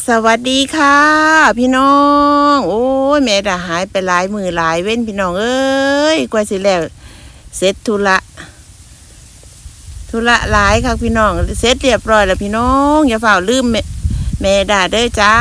สวัสดีค่ะ พี่น้อง โอ้ยแม่ดาหายไปหลายมือหลายเว้นพี่น้องเอ้ยกว่าสิแล้วเสร็จธุระธุระหลายค่ะพี่น้องเสร็จเรียบร้อยแล้วพี่น้อง อย่าเฝ่าลืมแม่แม่ดาเด้อจ้า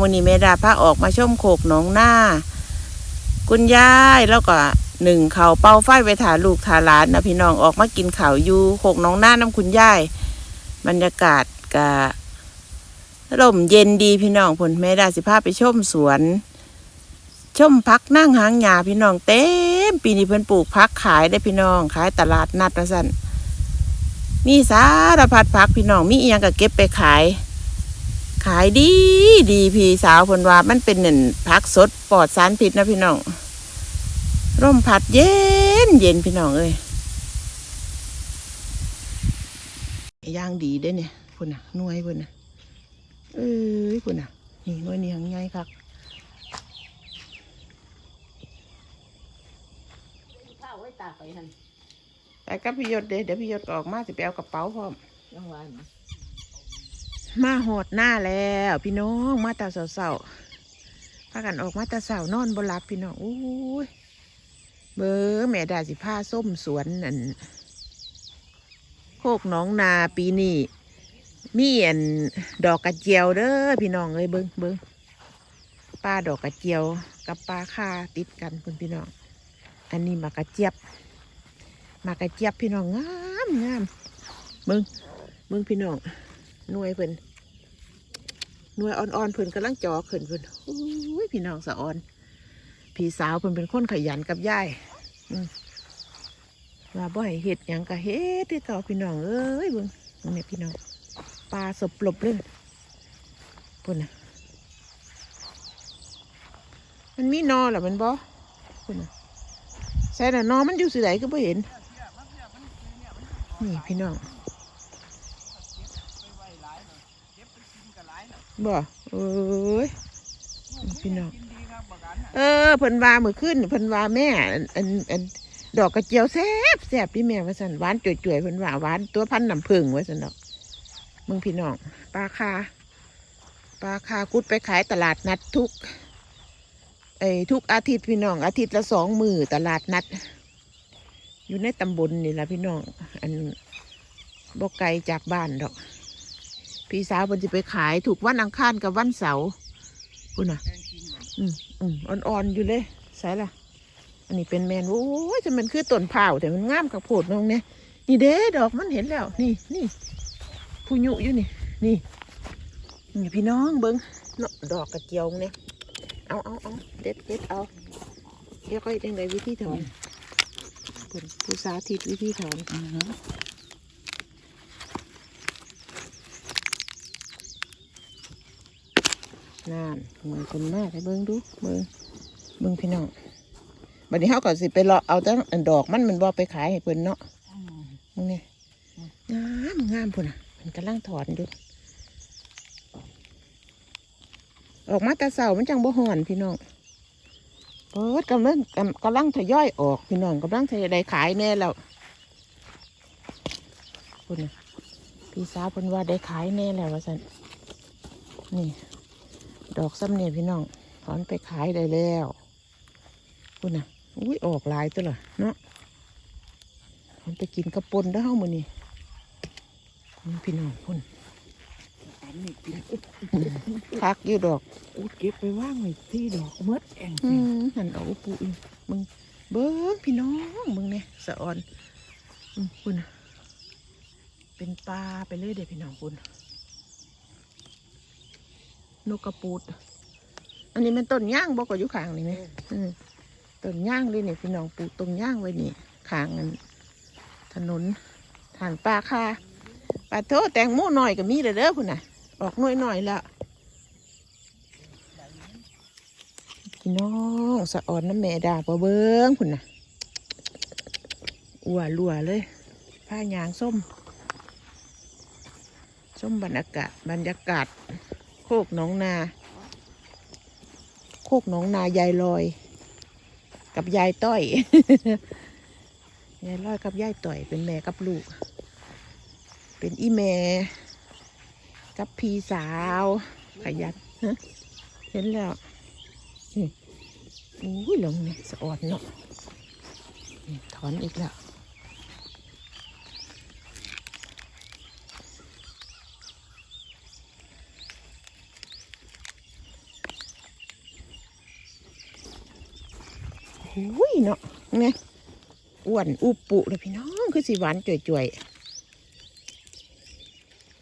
มื้อนี้แม่ดาพาออกมาชมโขกหนองหน้า คุณยายแล้วก็หนึ่งเขาเป่าไฟไปถาลูกถาหลานนะพี่น้องออกมากินข้าวอยู่โขกหนองหน้าน้ำคุณยายบรรยากาศกะ ลมเย็นดีพี่น้องผลแม่ดาสิพาไปชมสวน ชมพักนั่งหางหยาพี่น้องเต็มปีนี้เพิ่นปลูกพักขายได้พี่น้อง ขายตลาดนัดนะสันมีสารพัดพักพี่น้องมีอียงก็เก็บไปขาย ขายดีดีพี่สาวผลว่ามันเป็นหนึ่งพักสดปลอดสารพิษนะพี่น้องร่มพัดเย็นเย็นพี่น้องเอ้ยย่างดีเด้เนี่ยพุ่นน่ะน่วยพุ่นน่ะ เอ้ยคุณน่ะ นี่หน่วยนี้ยังไงครับข้าวไว้ตากไปทันแต่กับพี่ยศเด้เดี๋ยวพี่ยศก็ออกมาสิไปเอากระเป๋าพร้อมยังหวานนะมาหอดหน้าแล้ว พี่น้องมาแต่เสาๆพากันออกมาแต่เสานอนบนหลับพี่น้องอู้ยเบอแม่ดาสิผ้าส้มสวนนั่นโคกหน้องนาปีนี้ มีอันดอกกระเจียวเด้อพี่น้องเอ้ยเบิ้งเบิ้งปลาดอกกระเจียว กับปลาคาติดกันเพิ่นพี่น้อง อันนี้หมากกระเจี๊ยบหมากกระเจี๊ยบพี่น้องงามงามเบิ้งเบิ้งพี่น้องหน่วยเพิ่นหน่วยอ่อนๆเพิ่นกำลังจอขึ้นเพิ่นโอ้ยพี่น้องสะอ่อนพี่สาวเพิ่นเป็นคนขยันกับยายว่าบ่ให้เฮ็ดหยังก็เฮ็ดที่เก่าพี่น้องเอ้ยเบิ่งเบิ่งเนี่ยพี่น้อง ปลาสบปลบเลยพุ่นนะมันมีนอหรอมันบ่พุ่นนะใส่น่ะนอมันอยู่สิไหนก็บ่เห็น นี่พี่น้องบ่เอ้ยพี่น้องเออเพิ่นวาเมื่อคืนเพิ่นวาแม่อันอันอันดอกกระเจียวแซ่บแซ่บพี่แม่ว่าสันหวานจ่วยๆเพิ่นว่าหวานตัวพันน้ำผึ้งว่าสันดอก มึงพี่น้องปลาคาปลาคากุดไปขายตลาดนัดทุกไอ้ทุกอาทิตย์พี่น้อง อาทิตย์ละสองมือตลาดนัด อยู่ในตำบลนี่ละพี่น้อง อันบกไกลจากบ้านดอก พี่สาวมันจะไปขายถูกวันอังคารกับวันเสาร์ปุ่นอะอืมอืมอ่อนๆอยู่เลยใส่ละอันนี้เป็นแมนโอ้ยจะมันคือต้นเผาแต่มันงามกับโพดน้องเนี่ยนี่เด้ดอกมันเห็นแล้ว นี่นี่ ผู้ยุอยู่นี่ นี่นี่พี่น้องเบิ้งเนาะดอกกระเจียวเนี่ยเอาเอาเอาเด็ดเด็ดเอาเดี๋ยวก็ยังไงวิธีทำปุ่นผู้สาธิตวิธีทำนั่นมือคนมากให้เบิ้งดูเบิ้งเบิ้งพี่น้องบัดนี้เขาก็สิไปเลาะเอาแต่อันดอกมันมันบ่ไปขายให้เพิ่นเนาะมึงเนี่ยงามงามพุ่นอะ มันกำลังถอนอยู่ ออกมาแต่เสามันจังบ่ห่อนพี่น้องเปิดกำลังกำลังทยอยออกพี่น้องกำลังทยอยได้ขายแน่แล้วพุ่นน่ะพี่สาวเพิ่นว่าได้ขายแน่แล้วว่าซั่นนี่ ดอกซ้ำเนี่ยพี่น้องถอนไปขายได้แล้วคุณน่ะอุ้ยออกลายตัวละเนาะถอนไปกินกระปนได้เฮ้ามือนี่ คุณพี่น้องคุณอันนี้กินคักอยู่ดอกอุดเก็บไปว่างไว้ที่ดอกเมดแองอืมหันเอาอุปูอีกมึงเบิ้งพี่น้องมึงเนี่ยสะออนอืมคุณน่ะเป็นปลาไปเลยเด็พี่น้องคุณนกกระปูด อันนี้มันต้นย่างบอกก็อยู่ข้างนี่ไหมอืมต้นย่างเลยเนี่ยพี่น้องปลูกต้นย่างไว้นี่ข้างอันถนนทานปลาคา ปลาโทแตงโมหน่อยก็มีเด้อเด้อคุณน่ะ ออกน้อยหน่อยล้วพี่น้องสะอ่อนน้ำแม่ดาปะเบิ้งคุณน่ะอัวลัวเลย ผ้ายางส้ม ส้มบรรยากาศบรรยากาศ โคกหนองนา โคกหนองนายายลอย กับยายต้อย ยายลอยกับยายต่อยเป็นแม่กับลูก เป็นอีแม่กับพี่สาวขยันเห็นแล้วนี่อุ้ยลงเนี่ยสะออดเนาะถอนอีกแล้วอุ้ยเนาะเนี่ยอ้วนอุปุเลยพี่น้อง คือสีหวานจ่วยๆ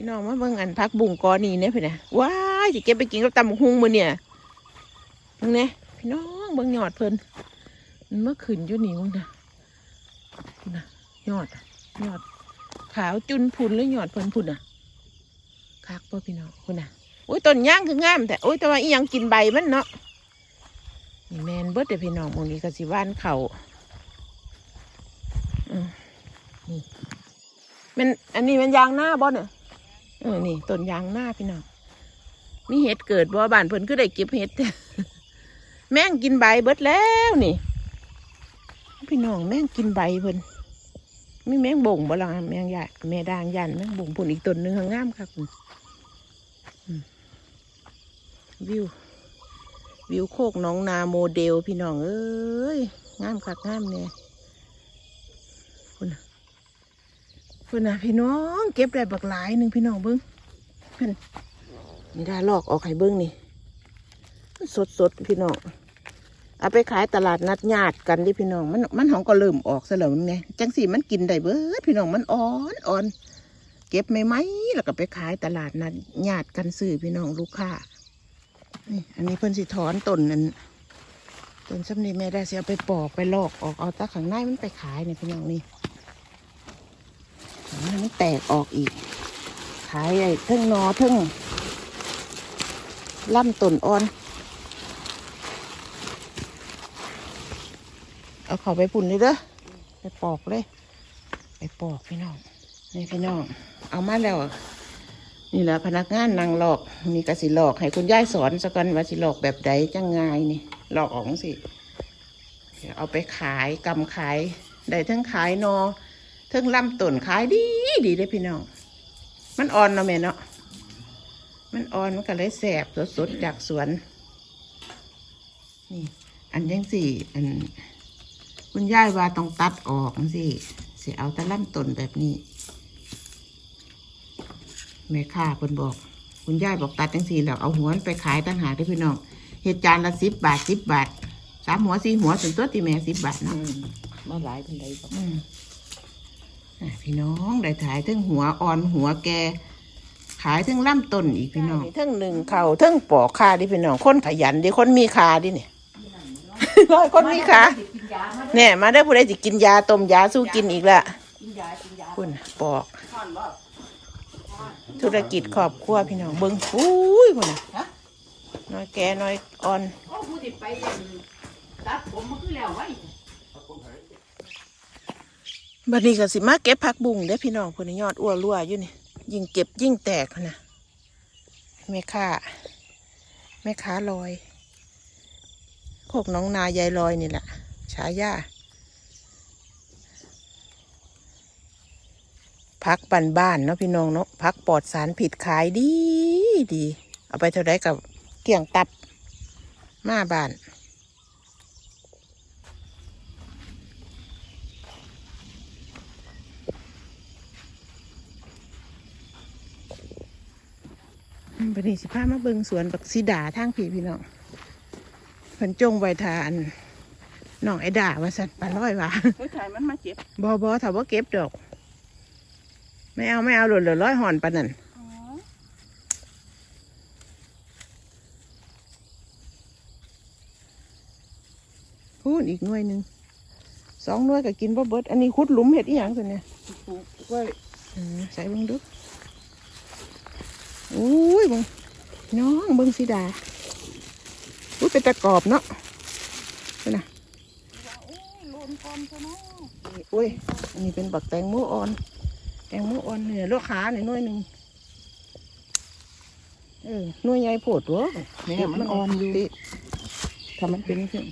พี่น้องมาเบิ่งอันพักบุ่งกอนีเนี่ยพี่นะว้ายสิเก็บไปกินกับตำหุงมือเนี่ยมึงเนี่ยพี่น้องเบิ่งยอดเพิ่นมันเมื่อคืนอยู่นี่มึงนะพุ่นะยอดยอด ขาวจุนพุนแล้วยอดเพิ่นพุนอะคักป่ะพี่น้องพุ่นน่ะโอ้ยต้นย่างคืองามแต่โอ้ยแต่ว่าอียังกินใบมันเนาะนี่แมนเบิดเด้อพี่น้องมองนี้ก็สิว่านเขาอืมนี่มันอันนี้มันยางหน้าบ่เนี่ย เออนี่ต้นยางหน้าพี่น้องมีเห็ดเกิดบ่บ้านเพิ่นคือได้เก็บเห็ดแม่งกินใบเบิดแล้วนี่ พี่น้องแม่งกินใบเพิ่นมีแมงบ่งบ่ล่ะแมงใหญ่แม่ด่างยันแมงบ่งพุ่นอีกต้นหนึงข้างงามครับคุณวิววิวโคกน้องนาโมเดลพี่น้องเอ้ยงามคักงามเนี่ยคุณน่ะ คุณน่ะพี่น้องเก็บได้บักหลายหนึ่งพี่น้องเบิ้งเพิ่นนี่ได้ลอกออกให้เบิ้งนี่สดสดพี่น้องเอาไปขายตลาดนัดญาติกันดิพี่น้องมันมันหองก็เริ่มออกซะแล้วไงจังสีมันกินได้เบิดพี่น้องมันอ่อนอ่อนเก็บไม่ไหมแล้วก็ไปขายตลาดนัดญาติกันซื้อพี่น้องลูกค้านี่อันนี้เพิ่นสิถอนต้นนั้นต้นซ้ำนีแม่ได้เสิเอาไปปอกไปลอกออกเอาตาข้างในมันไปขายเนี่ยพี่น้องนี่ มันแตกออกอีก ขายไอ้เทึ่งนอทึ่งล่ำต้นอ่อน เอาเขาไปปุ่นเลยเด้อไปปอกเลย ไปปอกพี่น้องนี่พี่น้อง เอามาแล้ว นี่แหละพนักงานนางหลอกมีกสิหลอก ให้คุณย่ายสอนสักกันว่าสิหลอกแบบใดจังไงนี่หลอกออกสิเอาไปขายกำขายได้ทั้งขายนอ ทั้งลำต้นขายดีดีได้อพี่น้อง มันอ่อนเนาะแม่เนาะ มันอ่อนมันก็เลยแสบสดๆจากสวน นี่ อันยังสี่ อัน คุณยายว่าต้องตัดออกจังสิสิเอาแต่ลำต้นแบบนี้ แม่ค้าเพิ่นบอก คุณยายบอกตัดจังสี่แล้วเอาหัวมันไปขายตั้งหากได้อพี่น้องเห็ดจานละสิบบาทสิบบาทสามหัวสี่หัวถึงตัวที่แม่สิบบาทอืเนาะมมาหลายเป็นไรบอกอืมอะ พี่น้องได้ขายทั้งหัวอ่อนหัวแก ขายทั้งล่ำต้นอีกพี่น้องทั้งหนึ่งเข่าทั้งปอกคาดิพี่น้องคนขยันดิคนมีคาดิเนี่ยร้อยคนมีขากินยามาเนี่ยมาได้อผู้ใดสิกินยาต้มยาสู้กินอีกละกินยากินยาคุณปอกท่อนบ่ธุรกิจครอบครัวพี่น้องเบิ้งอุ้ยคุณน่ะฮะน้อยแกน้อยอ่อนโอ้ผู้ที่ไปเรียนตัดผมมันคือแล้วไว้ บัดนี้ก็สิมาเก็บผักบุ้งเด้พี่น้องเพนนยอดอ้วรั่วอยู่นี่ยิ่งเก็บยิ่งแตกนะแม่ค้าแม่ค้าลอยโคกน้องนายายลอยนี่แหละฉายาพักบ้านบ้านเนาะพี่น้องเนาะพักปลอดสารผิดขายดีดี เอาไปเท่าไรกับเกี่ยงตับมาบ้าน อืมบัดนี้สิพามาเบิงสวนบักซีดาทางผีพี่น้องเพิ่นจงไว้ทานน้องไอ้ดาว่าสัตว์ปลาร้อยว่าเฮ้ยถ่ายมันมาเจ็บบอบอถาว่าเก็บดอก ไม่เอาไม่เอาหล่นเหลือร้อยหอนปานนั่นพูดอีกหน่วยหนึ่งสองหน่วยก็กินบ่เบิด อันนี้ขุดหลุมเห็ดอีหยังตัวเนี่ยปลูกไว้อืมใส่เบิ่งดู อุ้ยบงน้องเบิ่งสีดาอุ้ยเป็นตะกรอบเนาะนี่นะโอ้ยโลนก่อนซะเนาะนี่อุ้ยอันนี้เป็นบักแตงโมอ่อน แตงโมอ่อนเนี่ยลูกขาหน่อยหน่วยหนึ่งเออหน่วยใหญ่โผดวะแม่ยมันอ่อนอยู่ติถ้ามันเป็นขึ้น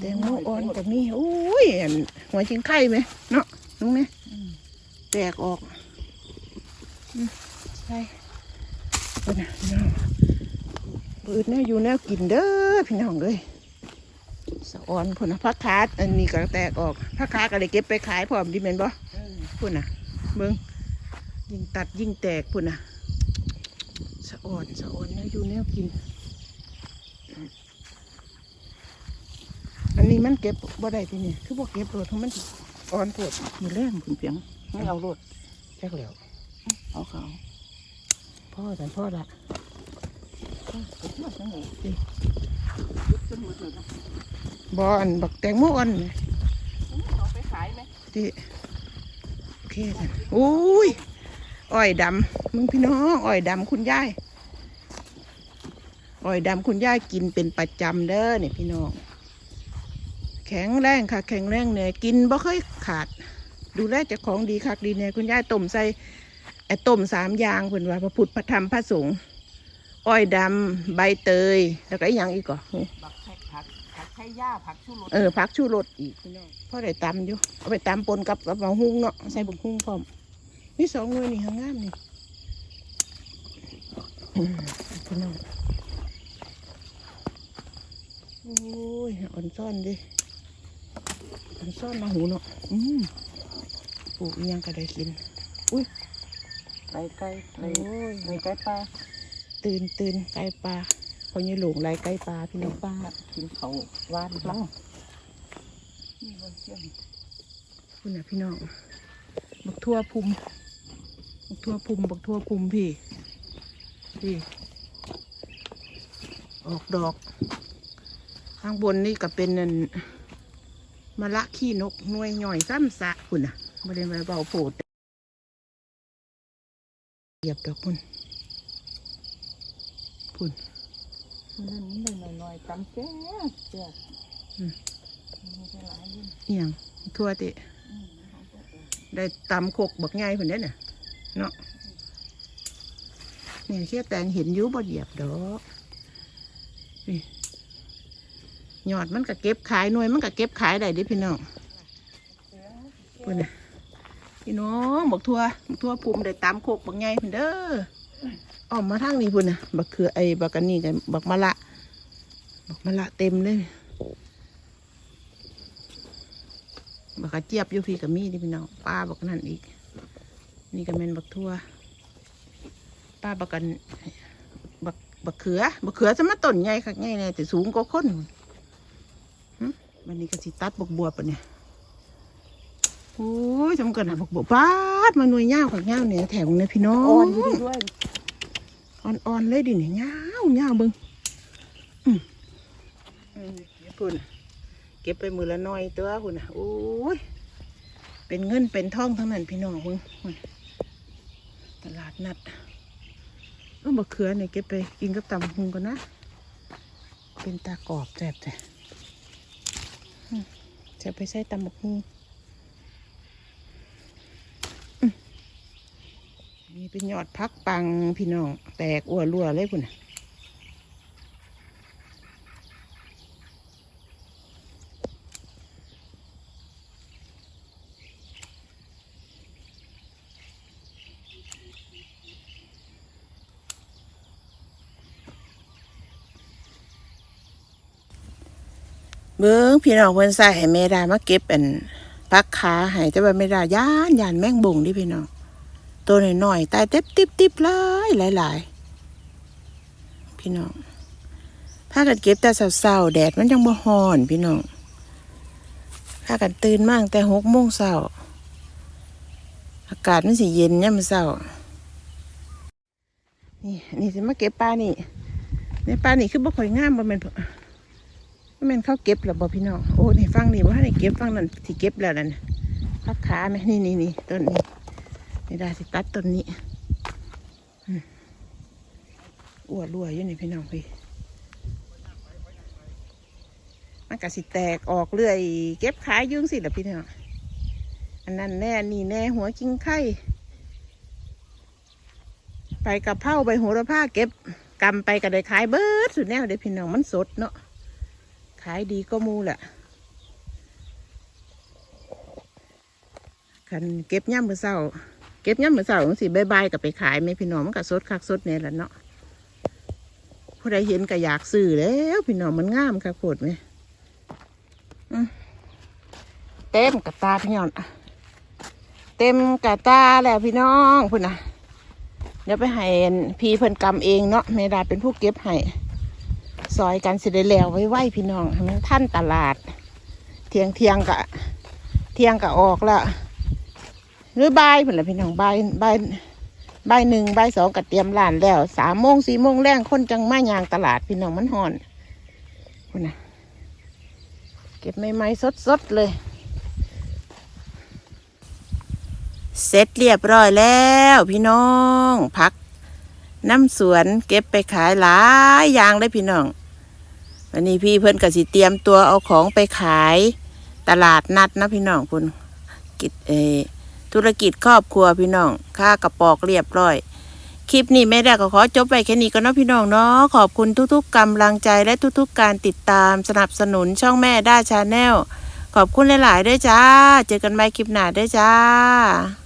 แตงโมอ่อนกับนี่อุ้ยอันหัวจิงไข่ไหมเนาะลุงเนี่ยแตกออกอ ใช่เพิ่นน่ะพี่น้องบืดแนวอยู่แนวกินเด้อพี่น้องเอ้ยสะออนพุ่นนะพักขาอันนี้ก็แตกออกพักขาก็เลยเก็บไปขายพร้อมดิแม่นบ่พุ่นน่ะเบิ่งยิ่งตัดยิ่งแตกพุ่นน่ะสะออนสะออนแนวอยู่แนวกิน อันนี้มันเก็บบ่ได้ทีนี่คือบ่เก็บโลดเพราะมันอ่อนปวดมือแรงคุณเพียงไม่เอารถแจกแล้วเอาเขา พ่อแต่พ่อละไปเที่ยวจังเลยดิจนหมดเลยนะบ่อันบักแตงโมอ่อนนี่เอาไปขายไหมที่โอเคจ้ะโอ้ยอ้อยดำมึงพี่น้องอ้อยดำคุณยายอ้อยดำคุณยายกินเป็นประจำเด้อเนี่ยพี่น้องแข็งแรงค่ะ แข็งแรงเนี่ยกินบ่เคยขาด ดูแลเจ้าของดีคักดีเนี่ยคุณยายต้มใส่ ไอ้ต้มสามอย่างเพิ่นว่าพระพุทธพระธรรมพระสงฆ์อ้อยดำใบเตย แล้วก็อีกอย่างอีกก่อบักแขกผักผักไข่ย่าผักชูรสเออพักชูรสอีกพี่น้องพ่อได้ตำอยู่เอาไปตำปนกับกับเอาหุ้งเนาะใส่บุกหุ้งพร้อมนี่สองหน่วยนี่หางงามนี่อืมพี่น้องโอ้ยอ่อนซ่อนดิอ่อนซ่อนมาหูเนาะอืมปลูกอิหยังก็ได้กิน ไก่ไก่โอ้ไก่ยไก่ไก่ปลาตื่นตื่นไก่ปลาพอยี่หลงไรไก่ปลาพี่น้ไก่องปลากินเขาหวานลังนี่บนเชียงคุณน่ะพี่น้องบักทั่วพุมบักทั่วพุมบักทั่วพุมพี่พี่ ออกดอก ข้างบนนี่ก็เป็นนั่นมะละขี้นกหน่วยหน่อยซ้ำสะคุณน่ะไม่ได้มาเบาโผดเห ยียบดอกคุณคุณนั่นนี่หน่อยหน่อยๆตำแซ่บแซ่บอืมไม่ใช่หลายเรื่องเอียงทั่วติอืมเอาไปเอาได้ตำโคกบักไงคนนี้น่ะเนาะเนี่ยเชี่ยแตงเห็นอยุบ่เหยียบดอกนี่ยอดมันก็เก็บขายหน่วยมันก็เก็บขายได้เดิพี่น้องพุ่นน่ะ พี่น้องบักทั่วบักทั่วภูมิได้ตำโคกบักไงเพิ่นเด้อออกมาทางนี้พุ่นนะบักเขือไอ้บักกันนี่กันบักมะละบักมะละเต็มเลยบักกระเจี๊ยบอยู่พี่กับมีดิพี่น้องป้าบักนั่นอีก นี่ก็เป็นบักทั่วป้าบักกันบักบักเขือบักเขือจะมาต้นใหญ่คักใหญ่แน่แต่สูงกว่าคนหึวันนี้ก็สิตัดบักบัวปะเนี่ย โอ้ยจำกันนะบักบัวปาดมาหน่วยเงาวขักเงาวเนี่ยแถวเนี่ยพี่น้องอ่อนอยู่ดีด้วยอ่อนๆเลยดิเนี่ยเงาวเงาวเบึงอืมอืมเก็บพุ่นเก็บไปมือละหน้อยตัวพุ่นนะโอ้ยเป็นเงินเป็นทองทั้งนั้นพี่น้องเพิ่งตลาดนัดเอาบะเขือเนี่ยเก็บไปกินกับตำหุงกันนะ เป็นตากรอบแซ่บแต่อืมจะไปใส่ตำบักหุงอืม นี่เป็นยอดพักปังพี่น้อง แตกอ้วรั่วเลยพุ่นน่ะเบิ้งพี่น้องเพิ่นใส่ให้แม่ดามาเก็บอันพักขาให้แต่ว่าแม่ดาย่านย่านแมงบงดิพี่น้อง ตัวหน้อยๆตายเต็บติบติบหลายหลายหลายพี่น้องพากันเก็บแต่เศร้าๆแดดมันยังบ่ฮ้อนพี่น้องพากันตื่นมากแต่หกโมงเช้าอากาศมันสิเย็นยามมื้อเช้านี่นี่สิมาเก็บปลานี่ในปลานี่คือบ่ค่อยงามบ่แม่นบ่แม่นเขาเก็บแล้วบ่พี่น้องโอ้นี่ฟังนี่บ่ทันได้เก็บฟังนั่นสิเก็บแล้วนั่นพักขาแม่นี่นี่นี่ต้นนี้ ไม่ได้สิตัดต้นนี้อ้วนรั่วอยู่นี่พี่น้องพี่มันก็สิแตกออกเรื่อย เก็บขายยุ่งสิละพี่น้องอันนั้นแน่นี่แน่หัวกิ้งไข่ไปกับเผาไปโหัวระผ้าเก็บกำไปก็ได้ขายเบิดสุดแนวเด้อพี่น้องมันสดเนาะขายดีก็มูแหละคันเก็บย่ำมือเศร้า เก็บย่ำมือเสาร์สิบายๆกับไปขายไหมพี่น้องมันก็สดคักสดเนี่ยแหละเนาะผู้ใดเห็นก็อยากซื้อแล้วพี่น้องมันงามค่ะโคตรไหมเต็มกระตาพี่น้องเต็มกระตาแล้วพี่น้องพุ่นนะเดี๋ยวไปให้พี่เพิ่นกำเองเนาะเมดาเป็นผู้เก็บให้ซอยกันเสิได้แล้วไว้ไว้พี่น้องให้มันท่านตลาด เทียงเทียงกะ เทียงกะออกแล้ว หรือบ่ายพุ่นละพี่น้องบ่ายบ่ายบ่ายหนึ่งบ่ายสองกะเตรียมร้านแล้วสามโมงสี่โมงแรงคนจังมายางตลาดพี่น้องมันห่อนพุ่นะเก็บใหม่ๆสดๆเลย เสร็จเรียบร้อยแล้วพี่น้องพักน้ำสวนเก็บไปขายหลายอย่างเลยพี่น้อง วันนี้พี่เพิ่อนก็สิเตรียมตัวเอาของไปขายตลาดนัดนะพี่น้องคุณกิจเอ ธุรกิจครอบครัวพี่น้องค่ากระปอกเรียบร้อย คลิปนี้แม่ได้ก็ขอจบไปแค่นี้ก็เนาะพี่น้องเนาะขอบคุณทุกๆกำลังใจและทุกๆการติดตามสนับสนุนช่องแม่ด้าชาแนลขอบคุณหลายๆด้วยจ้า เจอกันใหม่คลิปหน้าด้วยจ้า